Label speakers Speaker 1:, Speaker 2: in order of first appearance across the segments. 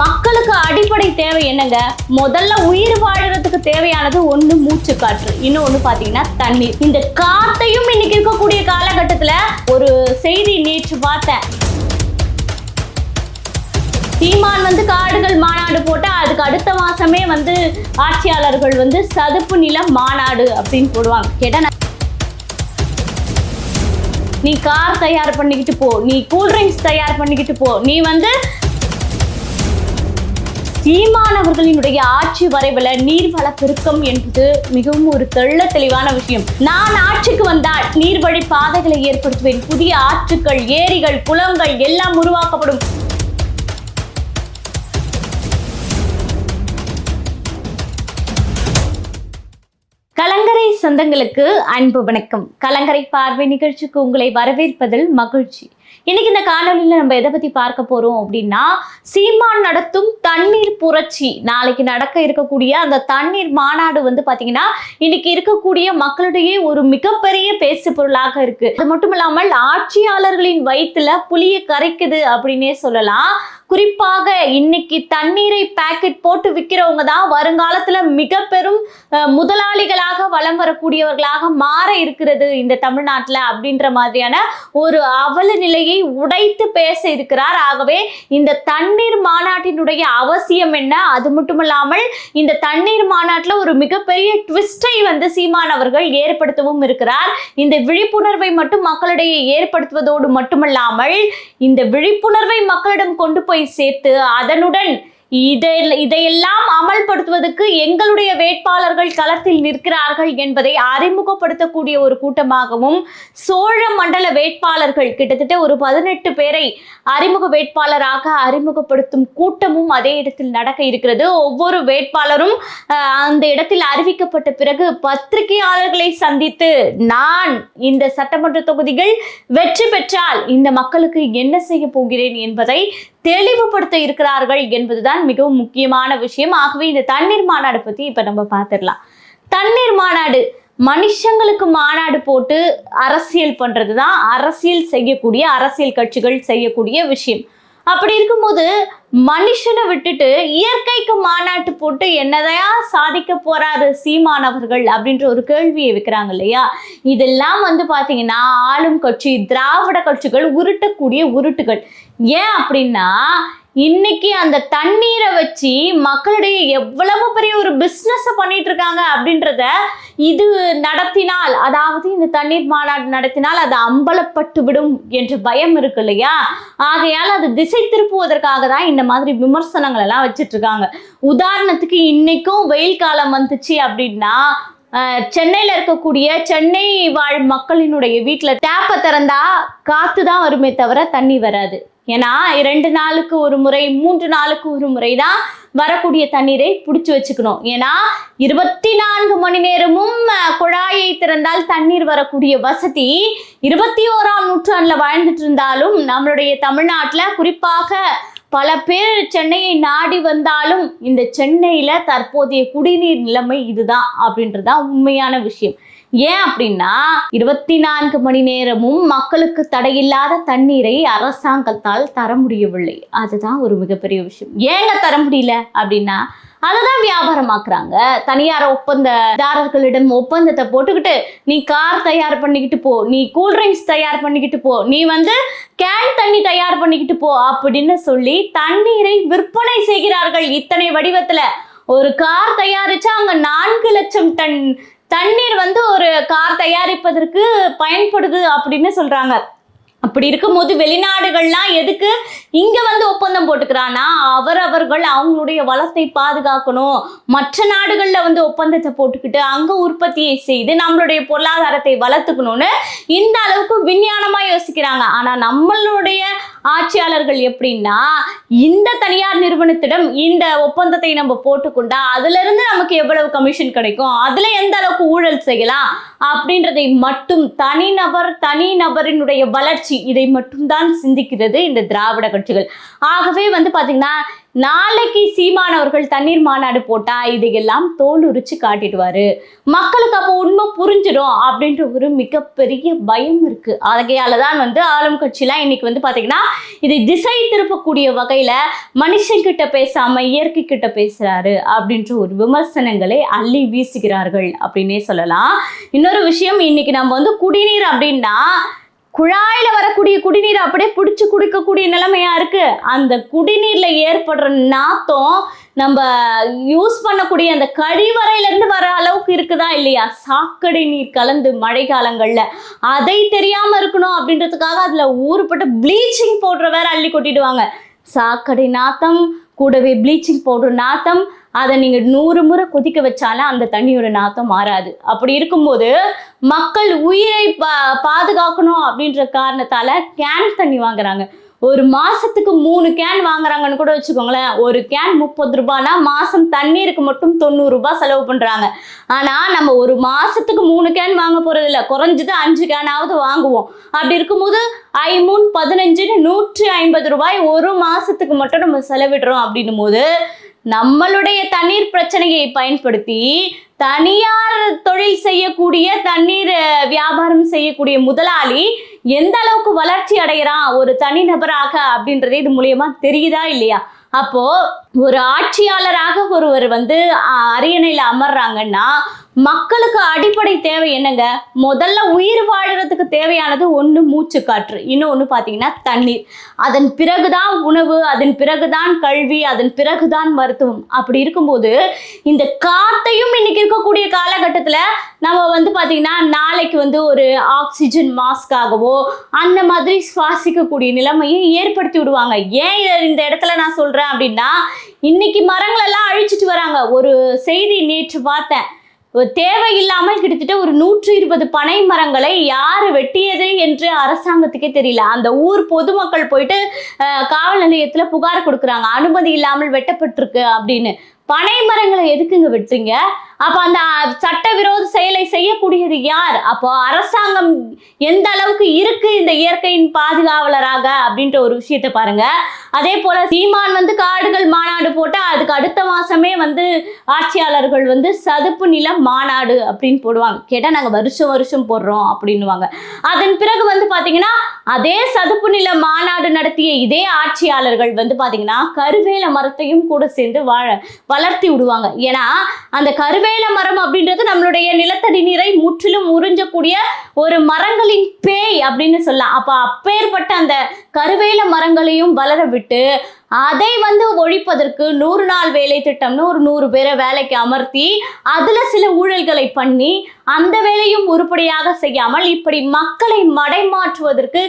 Speaker 1: மக்களுக்கு அடிப்படை தேவை என்னங்க? முதல்ல உயிர் வாழறதுக்கு தேவையானது ஒண்ணு மூச்சு காற்று. இன்னொன்னு பாத்தீங்கன்னா தண்ணீர். இந்த காத்தையும் இன்னைக்கு இருக்கக்கூடிய காலகட்டத்துல ஒரு செய்தி நேற்று பார்த்தேன். சீமான் வந்து காடுகள் மாநாடு போட்டால் அதுக்கு அடுத்த மாசமே வந்து ஆட்சியாளர்கள் வந்து சதுப்பு நிலம் மாநாடு அப்படின்னு போடுவாங்க. கேட்டா நீ கார் தயார் பண்ணிக்கிட்டு போ நீ கூல்ட்ரிங்க்ஸ் தயார் பண்ணிக்கிட்டு போ நீ வந்து சீமானவர்களினுடைய ஆட்சி வரைவில் நீர்வள பெருக்கம் என்பது மிகவும் ஒரு தெள்ள தெளிவான விஷயம். நான் ஆட்சிக்கு வந்தால் நீர்வழி பாதைகளை ஏற்படுத்துவேன். புதிய ஆற்றுக்கள் ஏரிகள் குளங்கள் எல்லாம் உருவாக்கப்படும். கலங்கரை சொந்தங்களுக்கு அன்பு வணக்கம். கலங்கரை பார்வை நிகழ்ச்சிக்கு உங்களை வரவேற்பதில் மகிழ்ச்சி. இன்னைக்கு இந்த காணொலியில் நம்ம எதை பத்தி பார்க்க போறோம் அப்படின்னா சீமான் நடத்தும் தண்ணீர் புரட்சி. நாளைக்கு நடக்க இருக்கக்கூடிய அந்த தண்ணீர் மாநாடு வந்து பாத்தீங்கன்னா இன்னைக்கு இருக்கக்கூடிய மக்களிடையே ஒரு மிகப்பெரிய பேசு பொருளாக இருக்கு. அது மட்டும் இல்லாமல் ஆட்சியாளர்களின் வயிற்றுல புளிய கரைக்குது அப்படின்னே சொல்லலாம். குறிப்பாக இன்னைக்கு தண்ணீரை பாக்கெட் போட்டு விற்கிறவங்க தான் வருங்காலத்துல மிக பெரும் முதலாளிகளாக வலம் வரக்கூடியவர்களாக மாற இருக்கிறது இந்த தமிழ்நாட்டுல அப்படின்ற மாதிரியான ஒரு அவல நிலையை உடைத்து பேச இருக்கிறார். ஆகவே இந்த தண்ணீர் மாநாட்டினுடைய அவசியம் என்ன? அது மட்டுமல்லாமல் இந்த தண்ணீர் மாநாட்டில் ஒரு மிகப்பெரிய ட்விஸ்டை வந்து சீமான் அவர்கள் ஏற்படுத்தவும் இருக்கிறார். இந்த விழிப்புணர்வை மட்டும் மக்களிடையே ஏற்படுத்துவதோடு மட்டுமல்லாமல் இந்த விழிப்புணர்வை மக்களிடம் கொண்டு போய் சேர்த்து அதனுடன் இதை இதையெல்லாம் அமல்படுத்துவதற்கு எங்களுடைய வேட்பாளர்கள் களத்தில் நிற்கிறார்கள் என்பதை அறிமுகப்படுத்தக்கூடிய ஒரு கூட்டமாகவும் சோழ மண்டல வேட்பாளர்கள் கிட்டத்தட்ட ஒரு பதினெட்டு பேரை அறிமுக வேட்பாளராக அறிமுகப்படுத்தும் கூட்டமும் அதே இடத்தில் நடக்க இருக்கிறது. ஒவ்வொரு வேட்பாளரும் அந்த இடத்தில் அறிவிக்கப்பட்ட பிறகு பத்திரிகையாளர்களை சந்தித்து நான் இந்த சட்டமன்ற தொகுதிகள் வெற்றி பெற்றால் இந்த மக்களுக்கு என்ன செய்ய போகிறேன் என்பதை தெளிவுபடுத்த இருக்கிறார்கள் என்பதுதான் மிகவும் முக்கியமான விஷயம். ஆகவே இந்த தண்ணீர் மாநாடு பத்தி இப்ப நம்ம பார்த்துடலாம் தண்ணீர் மாநாடு மனுஷங்களுக்கு மாநாடு போட்டு அரசியல் பண்றது தான் அரசியல் செய்யக்கூடிய அரசியல் கட்சிகள் செய்யக்கூடிய விஷயம். அப்படி இருக்கும்போது மனுஷனை விட்டுட்டு இயற்கைக்கு மாநாட்டு போட்டு என்னதையா சாதிக்க போறாரு சீமானவர்கள் அப்படின்ற ஒரு கேள்வியை வைக்கிறாங்க இல்லையா? இதெல்லாம் வந்து பாத்தீங்கன்னா ஆளும் கட்சி திராவிட கட்சிகள் உருட்டக்கூடிய உருட்டுகள். ஏன் அப்படின்னா இன்னைக்கு அந்த தண்ணீரை வச்சு மக்களுடைய எவ்வளவு பெரிய ஒரு பிஸ்னஸ் பண்ணிட்டு இருக்காங்க அப்படின்றத இது நடத்தினால் அதாவது இந்த தண்ணீர் மாநாடு நடத்தினால் அது அம்பலப்பட்டு விடும் என்ற பயம் இருக்கு இல்லையா? ஆகையால் அது திசை திருப்புவதற்காக தான் இந்த மாதிரி விமர்சனங்கள் எல்லாம் வச்சிட்டு இருக்காங்க. உதாரணத்துக்கு இன்னைக்கும் வெயில் காலம் வந்துச்சு அப்படின்னா சென்னையில் இருக்கக்கூடிய சென்னை வாழ் மக்களினுடைய வீட்டில் டேப்பை திறந்தா காற்று தான் வருமே தவிர தண்ணி வராது. ஏன்னா இரண்டு நாளுக்கு ஒரு முறை மூன்று நாளுக்கு ஒரு முறை தான் வரக்கூடிய தண்ணீரை பிடிச்சி வச்சுக்கணும். ஏன்னா இருபத்தி நான்கு மணி நேரமும் குழாயை திறந்தால் தண்ணீர் வரக்கூடிய வசதி இருபத்தி ஓராம் நூற்றாண்டுல வாழ்ந்துட்டு இருந்தாலும் நம்மளுடைய தமிழ்நாட்டில் குறிப்பாக பல பேர் சென்னையை நாடி வந்தாலும் இந்த சென்னையில தற்போதைய குடிநீர் நிலைமை இதுதான் அப்படின்றதுதான் உண்மையான விஷயம். ஏன் அப்படின்னா இருபத்தி நான்கு மணி நேரமும் மக்களுக்கு தடையில்லாத தண்ணீரை அரசாங்கத்தால் தர முடியவில்லை. அதுதான் ஒரு மிகப்பெரிய விஷயம். ஏங்க தர முடியல அப்படின்னா அதுதான் வியாபாரமாக்குறாங்க. தனியார் ஒப்பந்ததாரர்களிடம் ஒப்பந்தத்தை போட்டுக்கிட்டு நீ கார் தயார் பண்ணிக்கிட்டு போ நீ கூல்ட்ரிங்க்ஸ் தயார் பண்ணிக்கிட்டு போ நீ வந்து கேன் தண்ணி தயார் பண்ணிக்கிட்டு போ அப்படின்னு சொல்லி தண்ணீரை விற்பனை செய்கிறார்கள் இத்தனை வடிவத்துல. ஒரு கார் தயாரிச்சா அங்க நான்கு லட்சம் டன் தண்ணீர் வந்து ஒரு கார் தயாரிப்பதற்கு பயன்படுது அப்படின்னு சொல்றாங்க. அப்படி இருக்கும்போது வெளிநாடுகள்லாம் எதுக்கு இங்க வந்து ஒப்பந்தம் போட்டுக்கிறான்னா அவரவர்கள் அவங்களுடைய வளத்தை பாதுகாக்கணும். மற்ற நாடுகள்ல வந்து ஒப்பந்தத்தை போட்டுக்கிட்டு அங்க உற்பத்தியை செய்து நம்மளுடைய பொருளாதாரத்தை வளர்த்துக்கணும்னு இந்த அளவுக்கு விஞ்ஞானமா யோசிக்கிறாங்க. ஆனா நம்மளுடைய ஆட்சியாளர்கள் எப்படின்னா இந்த தனியார் நிறுவனத்திடம் இந்த ஒப்பந்தத்தை நம்ம போட்டுக்கொண்டா அதுல இருந்து நமக்கு எவ்வளவு கமிஷன் கிடைக்கும்? அதுல எந்த அளவுக்கு ஊழல் செய்யலாம்? அப்படின்றதை மட்டும் தனிநபர் தனிநபரினுடைய வளர்ச்சி இதை மட்டும்தான் சிந்திக்கிறது இந்த திராவிட கட்சிகள். ஆகவே வந்து பாத்தீங்கன்னா நாளைக்கு சீமான் அவர்கள் தண்ணீர் மாநாடு போட்டா இதையெல்லாம் தோல் உரிச்சு காட்டிடுவாரு. மக்களுக்கு அப்போ உண்மை புரிஞ்சிடும் அப்படின்ற ஒரு மிகப்பெரிய பயம் இருக்கு. ஆகையால தான் வந்து ஆளும் கட்சிலாம் இன்னைக்கு வந்து பாத்தீங்கன்னா இதை திசை திருப்பக்கூடிய வகையில மனுஷங்கிட்ட பேசாம இயற்கை கிட்ட பேசுறாரு அப்படின்ற ஒரு விமர்சனங்களை அள்ளி வீசுகிறார்கள் அப்படின்னே சொல்லலாம். இன்னொரு விஷயம் இன்னைக்கு நம்ம வந்து குடிநீர் அப்படின்னா குழாயில வரக்கூடிய குடிநீர் அப்படியே பிடிச்சு குடிக்கக்கூடிய நிலைமையா இருக்கு. அந்த குடிநீர்ல ஏற்படுற நாத்தம் நம்ம யூஸ் பண்ணக்கூடிய அந்த கழிவறையில இருந்து வர அளவுக்கு இருக்குதா இல்லையா? சாக்கடை நீர் கலந்து மழை காலங்கள்ல. அதை தெரியாம இருக்கணும் அப்படின்றதுக்காக அதுல ஊறுப்பட்ட ப்ளீச்சிங் பவுடரை வேற அள்ளி கொட்டிடுவாங்க. சாக்கடை நாத்தம் கூடவே ப்ளீச்சிங் பவுடர் நாத்தம் அதை நீங்க நூறு முறை கொதிக்க வச்சாலும் அந்த தண்ணியோட நாத்தம் மாறாது. அப்படி இருக்கும்போது மக்கள் உயிரை பா பாதுகாக்கணும் அப்படின்ற காரணத்தால கேன் தண்ணி வாங்குறாங்க. ஒரு மாசத்துக்கு மூணு கேன் வாங்குறாங்கன்னு கூட வச்சுக்கோங்களேன். ஒரு கேன் முப்பது ரூபாய்னா மாசம் தண்ணீருக்கு மட்டும் தொண்ணூறு ரூபாய் செலவு பண்றாங்க. ஆனா நம்ம ஒரு மாசத்துக்கு மூணு கேன் வாங்க போறது இல்லை. குறைஞ்சது அஞ்சு கேனாவது வாங்குவோம். அப்படி இருக்கும்போது ஐமூன் பதினஞ்சுன்னு நூற்றி ஐம்பது ரூபாய் ஒரு மாசத்துக்கு மட்டும் நம்ம செலவிடுறோம் அப்படின்னும் போது நம்மளுடைய தண்ணீர் பிரச்சனையை பயன்படுத்தி தனியார் தொழில் செய்யக்கூடிய தண்ணீர் வியாபாரம் செய்யக்கூடிய முதலாளி எந்த அளவுக்கு வளர்ச்சி அடைகிறான் ஒரு தனிநபராக அப்படின்றது இது மூலியமா தெரியுதா இல்லையா? அப்போ ஒரு ஆட்சியாளராக ஒருவர் வந்து அஹ், அமர்றாங்கன்னா மக்களுக்கு அடிப்படை தேவை என்னங்க? முதல்ல உயிர் வாழறதுக்கு தேவையானது ஒன்று மூச்சு காற்று. இன்னொன்று பார்த்தீங்கன்னா தண்ணீர். அதன் பிறகுதான் உணவு அதன் பிறகுதான் கல்வி அதன் பிறகுதான் மருத்துவம். அப்படி இருக்கும்போது இந்த காற்றையும் இன்னைக்கு இருக்கக்கூடிய காலகட்டத்தில் நம்ம வந்து பார்த்தீங்கன்னா நாளைக்கு வந்து ஒரு ஆக்சிஜன் மாஸ்காகவோ அந்த மாதிரி சுவாசிக்கக்கூடிய நிலைமையை ஏற்படுத்தி விடுவாங்க. ஏன் இந்த இடத்துல நான் சொல்றேன் அப்படின்னா இன்னைக்கு மரங்கள் எல்லாம் அழிச்சிட்டு வராங்க. ஒரு செய்தி நேற்று பார்த்தேன். தேவையில்லாமல் கிட்டத்தட்ட ஒரு நூற்றி இருபது பனை மரங்களை யார் வெட்டியது என்று அரசாங்கத்துக்கே தெரியல. அந்த ஊர் பொதுமக்கள் போயிட்டு அஹ், காவல் நிலையத்துல புகார் கொடுக்குறாங்க. அனுமதி இல்லாமல் வெட்டப்பட்டிருக்கு அப்படின்னு. பனை மரங்களை எதுக்குங்க வெட்டுறீங்க? அப்ப அந்த சட்டவிரோத செயலை செய்யக்கூடியது யார்? அப்போ அரசாங்கம் எந்த அளவுக்கு இருக்கு இந்த இயற்கையின் பாதுகாவலராக அப்படின்ற ஒரு விஷயத்தை பாருங்க. அதே போல சீமான் வந்து காடுகள் மாநாடு போட்டா அதுக்கு அடுத்த மாசமே வந்து ஆட்சியாளர்கள் வந்து சதுப்பு நில மாநாடு அப்படின்னு போடுவாங்க. கேட்டா நாங்க வருஷம் வருஷம் போடுறோம் அப்படின்னுவாங்க. அதன் பிறகு வந்து பாத்தீங்கன்னா அதே சதுப்பு நில மாநாடு நடத்திய இதே ஆட்சியாளர்கள் வந்து பாத்தீங்கன்னா கருவேல மரத்தையும் கூட சேர்ந்து வாழ வளர்த்தி விடுவாங்க. ஏன்னா அந்த கருவேல மரம் அப்படின்றது நம்மளுடைய நிலத்தடி நீரை முற்றிலும் உறிஞ்சக்கூடிய ஒரு மரங்களின் பேய் அப்படின்னு சொல்லலாம். அப்ப அப்பேற்பட்ட அந்த கருவேல மரங்களையும் வளர விட்டு அதை வந்து ஒழிப்பதற்கு நூறு நாள் வேலை திட்டம்னு ஒரு நூறு பேரை வேலைக்கு அமர்த்தி அதுல சில ஊழல்களை பண்ணி அந்த வேலையும் உருப்படியாக செய்யாமல் இப்படி மக்களை மடைமாற்றுவதற்கு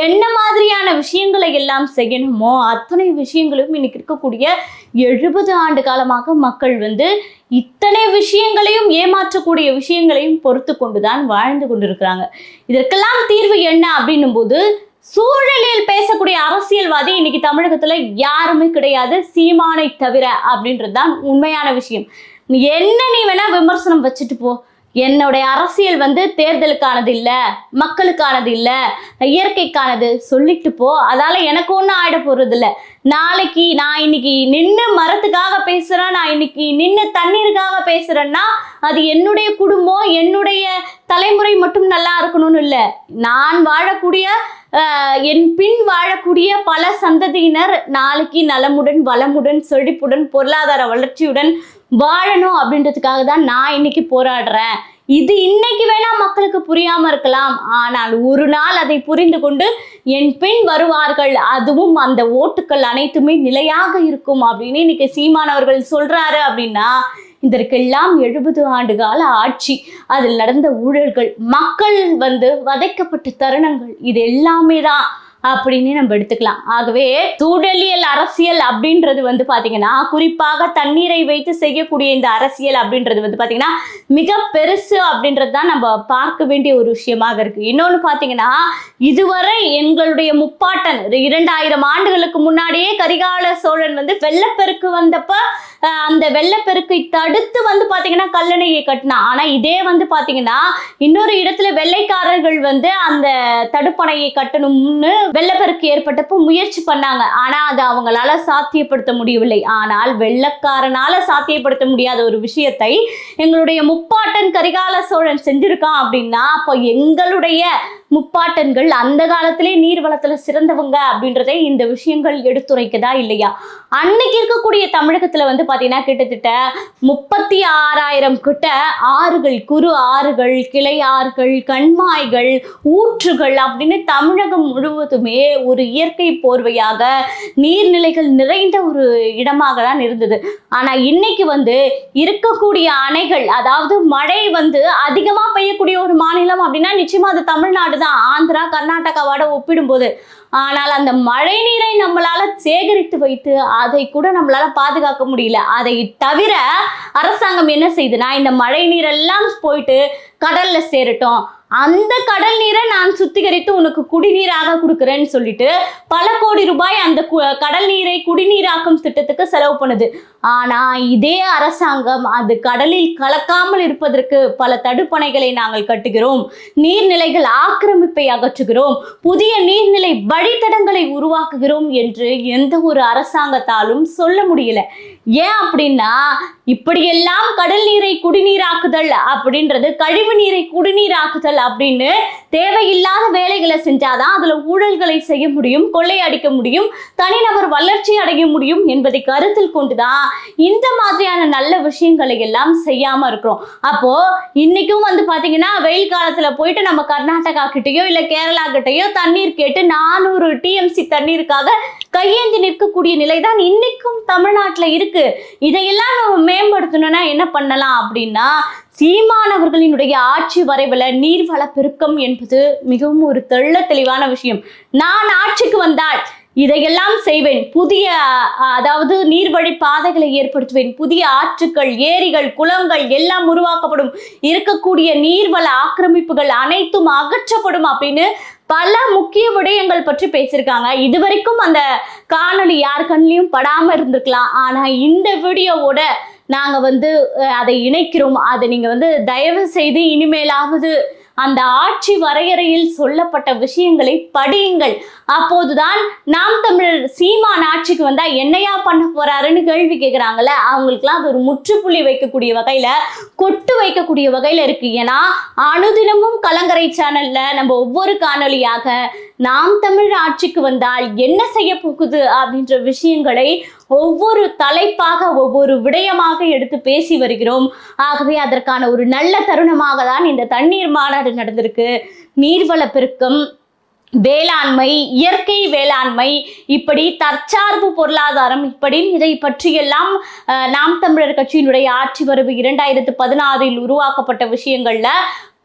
Speaker 1: என்ன மாதிரியான விஷயங்களை எல்லாம் செய்யணுமோ அத்தனை விஷயங்களும் இன்னைக்கு இருக்கக்கூடிய எழுபது ஆண்டு காலமாக மக்கள் வந்து இத்தனை விஷயங்களையும் ஏமாற்றக்கூடிய விஷயங்களையும் பொறுத்து கொண்டுதான் வாழ்ந்து கொண்டிருக்கிறாங்க. இதற்கெல்லாம் தீர்வு என்ன அப்படின்னும் போது சூழலில் பேசக்கூடிய அரசியல்வாதி இன்னைக்கு தமிழகத்துல யாருமே கிடையாது சீமானை தவிர அப்படின்றது தான் உண்மையான விஷயம். என்ன நீ வேணா விமர்சனம் வச்சுட்டு போ. என்னுடைய அரசியல் வந்து தேர்தலுக்கானது இல்ல மக்களுக்கானது இல்ல இயற்கைக்கானது. சொல்லிட்டு போ. அதால எனக்கு ஒன்றும் ஆயிட போறது இல்ல. நாளைக்கு நான் இன்னைக்கு நின்று மரத்துக்காக பேசுறேன் நான் இன்னைக்கு நின்று தண்ணீருக்காக பேசுறேன்னா அது என்னுடைய குடும்பம் என்னுடைய தலைமுறை மட்டும் நல்லா இருக்கணும்னு இல்லை. நான் வாழக்கூடிய என் பின் வாழக்கூடிய பல சந்ததியினர் நாளைக்கு நலமுடன் வளமுடன் செழிப்புடன் பொருளாதார வளர்ச்சியுடன் வாழணும் அப்படின்றதுக்காக தான் நான் இன்னைக்கு போராடுறேன். இது இன்னைக்கு வேணா மக்களுக்கு புரியாம இருக்கலாம். ஆனால் ஒரு நாள் அதை புரிந்து கொண்டு என் பின் வருவார்கள். அதுவும் அந்த ஓட்டுக்கள் அனைத்துமே நிலையாக இருக்கும் அப்படின்னு இன்னைக்கு சீமானவர்கள் சொல்றாரு அப்படின்னா இதற்கெல்லாம் எழுபது ஆண்டு கால ஆட்சி. அதில் நடந்த ஊழல்கள் மக்கள் வந்து வதைக்கப்பட்ட தருணங்கள் இது எல்லாமே தான். அப்படின்னு நம்ம எடுத்துக்கலாம். ஆகவே சூழலியல் அரசியல் அப்படின்றது வந்து பாத்தீங்கன்னா குறிப்பாக தண்ணீரை வைத்து செய்யக்கூடிய இந்த அரசியல் அப்படின்றது வந்து பாத்தீங்கன்னா மிக பெருசு அப்படின்றது தான் நம்ம பார்க்க வேண்டிய ஒரு விஷயமாக இருக்கு. இன்னொன்று பாத்தீங்கன்னா இதுவரை எங்களுடைய முப்பாட்டன் இரண்டாயிரம் ஆண்டுகளுக்கு முன்னாடியே கரிகால சோழன் வந்து வெள்ளப்பெருக்கு வந்தப்ப அந்த வெள்ளப்பெருக்கை தடுத்து வந்து பாத்தீங்கன்னா கல்லணையை கட்டினா ஆனா இதே வந்து பாத்தீங்கன்னா இன்னொரு இடத்துல வெள்ளைக்காரர்கள் வந்து அந்த தடுப்பணையை கட்டணும்னு வெள்ளப்பெருக்கு ஏற்பட்டப்போ முயற்சி பண்ணாங்க. ஆனா அது அவங்களால சாத்தியப்படுத்த முடியவில்லை. ஆனால் வெள்ளக்காரனால சாத்தியப்படுத்த முடியாத ஒரு விஷயத்தை எங்களுடைய முப்பாட்டன் கரிகால சோழன் செஞ்சிருக்கான் அப்படின்னா அப்போ எங்களுடைய முப்பாட்டன்கள் அந்த காலத்திலே நீர் வளத்துல சிறந்தவங்க அப்படின்றதை இந்த விஷயங்கள் எடுத்துரைக்குதா இல்லையா? அன்னைக்கு இருக்கக்கூடிய தமிழகத்துல வந்து பாத்தீங்கன்னா கிட்டத்தட்ட முப்பத்தி ஆறாயிரம் கிட்ட ஆறுகள் குறு ஆறுகள் கிளை ஆறுகள் கண்மாய்கள் ஊற்றுகள் அப்படின்னு தமிழகம் முழுவதுமே ஒரு இயற்கை போர்வையாக நீர்நிலைகள் நிறைந்த ஒரு இடமாக தான் இருந்தது. ஆனா இன்னைக்கு வந்து இருக்கக்கூடிய அணைகள் அதாவது மழை வந்து அதிகமா பெய்யக்கூடிய ஒரு மாநிலம் அப்படின்னா நிச்சயமா அது தமிழ்நாடு தான் ஆந்திரா கர்நாடகாவோட ஒப்பிடும்போது ஆனால் அந்த மழை நீரை நம்மளால சேகரித்து வைத்து அதை கூட நம்மளால பாதுகாக்க முடியல. அதை தவிர அரசாங்கம் என்ன செய்யுதுன்னா இந்த மழை நீரெல்லாம் போயிட்டு கடல்ல சேரட்டும். அந்த கடல் நீரை நான் சுத்திகரித்து உனக்கு குடிநீராக கொடுக்குறேன்னு சொல்லிட்டு பல கோடி ரூபாய் அந்த கு- கடல் நீரை குடிநீராக்கும் திட்டத்துக்கு செலவு பண்ணுது. ஆனா இதே அரசாங்கம் அது கடலில் கலக்காமல் இருப்பதற்கு பல தடுப்பணைகளை நாங்கள் கட்டுகிறோம். நீர்நிலைகள் ஆக்கிரமிப்பை அகற்றுகிறோம். புதிய நீர்நிலை வழித்தடங்களை உருவாக்குகிறோம் என்று எந்த ஒரு அரசாங்கத்தாலும் சொல்ல முடியல. ஏன் அப்படின்னா இப்படியெல்லாம் கடல் நீரை குடிநீராக்குதல் அப்படின்றது கழிவு நீரை குடிநீராக்குதல் அப்படின்னு தேவையில்லாத வேலைகளை செஞ்சாதான் அதுல ஊழல்களை செய்ய முடியும் கொள்ளையடிக்க முடியும் தனிநபர் வளர்ச்சி அடைய முடியும் என்பதை கருத்தில் கொண்டுதான் இந்த மாதிரியான நல்ல விஷயங்களை எல்லாம் செய்யாம இருக்கிறோம். அப்போ இன்னைக்கும் வந்து பாத்தீங்கன்னா வெயில் காலத்துல போயிட்டு நம்ம கர்நாடகா கிட்டயோ இல்ல கேரளா கிட்டயோ தண்ணீர் கேட்டு நானூறு டிஎம்சி தண்ணீருக்காக கையேந்தி நிற்கக்கூடிய நிலை தான் இன்னைக்கும் தமிழ்நாட்டுல இருக்கு. இதையெல்லாம் நம்ம மேம்படுத்தணும்னா என்ன பண்ணலாம் அப்படின்னா சீமானவர்களினுடைய ஆட்சி வரைவில் நீர்வள பெருக்கம் என்பது மிகவும் ஒரு தெள்ள தெளிவான விஷயம். நான் ஆட்சிக்கு வந்தால் இதையெல்லாம் செய்வேன். புதிய அதாவது நீர்வழி பாதைகளை ஏற்படுத்துவேன். புதிய ஆற்றுக்கள் ஏரிகள் குளங்கள் எல்லாம் உருவாக்கப்படும். இருக்கக்கூடிய நீர்வள ஆக்கிரமிப்புகள் அனைத்தும் அகற்றப்படும் அப்படின்னு பல முக்கிய விடயங்கள் பற்றி பேசியிருக்காங்க. இது வரைக்கும் அந்த காணொளி யார் கண்ணிலையும் படாமல் இருந்திருக்கலாம். ஆனால் இந்த வீடியோவோட நாங்கள் வந்து அதை இணைக்கிறோம். அதை நீங்கள் வந்து தயவு செய்து இனிமேலாவது அந்த ஆட்சி வரையறையில் சொல்லப்பட்ட விஷயங்களை படியுங்கள். அப்போதுதான் நாம் தமிழர் சீமான் ஆட்சிக்கு வந்தா என்னையா பண்ண போறாருன்னு கேள்வி கேட்கிறாங்கல்ல அவங்களுக்குலாம் அது ஒரு முற்றுப்புள்ளி வைக்கக்கூடிய வகையில கொட்டு வைக்கக்கூடிய வகையில இருக்கு. ஏன்னா அனுதினமும் கலங்கரை சேனல்ல நம்ம ஒவ்வொரு காணொளியாக நாம் தமிழ் ஆட்சிக்கு வந்தால் என்ன செய்ய போகுது? அப்படின்ற விஷயங்களை ஒவ்வொரு தலைப்பாக ஒவ்வொரு விடயமாக எடுத்து பேசி வருகிறோம். ஆகவே அதற்கான ஒரு நல்ல தருணமாக தான் இந்த தண்ணீர் மாநாடு நடந்திருக்கு. நீர்வள பெருக்கம் வேளாண்மை இயற்கை வேளாண்மை இப்படி தற்சார்பு பொருளாதாரம் இப்படி இதை பற்றியெல்லாம் நாம் தமிழர் கட்சியினுடைய ஆட்சி வரவு இரண்டாயிரத்து பதினாறில் உருவாக்கப்பட்ட விஷயங்கள்ல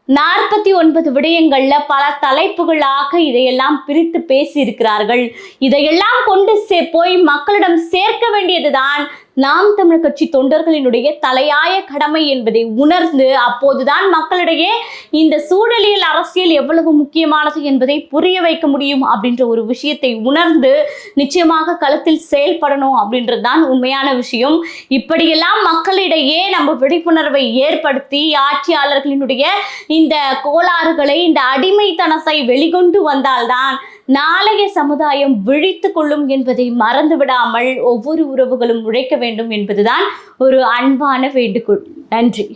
Speaker 1: நாற்பத்தி ஒன்பது விடயங்கள்ல பல தலைப்புகளாக இதையெல்லாம் பிரித்து பேசியிருக்கிறார்கள். இதையெல்லாம் கொண்டு சே போய் மக்களிடம் சேர்க்க வேண்டியதுதான் நாம் தமிழ் கட்சி தொண்டர்களினுடைய தலையாய கடமை என்பதை உணர்ந்து அப்போதுதான் மக்களிடையே இந்த சூழலியல் அரசியல் எவ்வளவு முக்கியமானது என்பதை புரிய வைக்க முடியும் அப்படின்ற ஒரு விஷயத்தை உணர்ந்து நிச்சயமாக களத்தில் செயல்படணும் அப்படின்றது தான் உண்மையான விஷயம். இப்படியெல்லாம் மக்களிடையே நம்ம விழிப்புணர்வை ஏற்படுத்தி ஆட்சியாளர்களினுடைய இந்த கோளாறுகளை இந்த அடிமைத்தனத்தை வெளிக்கொண்டு வந்தால்தான் நாளைய சமுதாயம் விழித்து கொள்ளும் என்பதை மறந்து விடாமல் ஒவ்வொரு உறவுகளும் உழைக்க வேண்டும் என்பதுதான் ஒரு அன்பான வேண்டுகோள். நன்றி.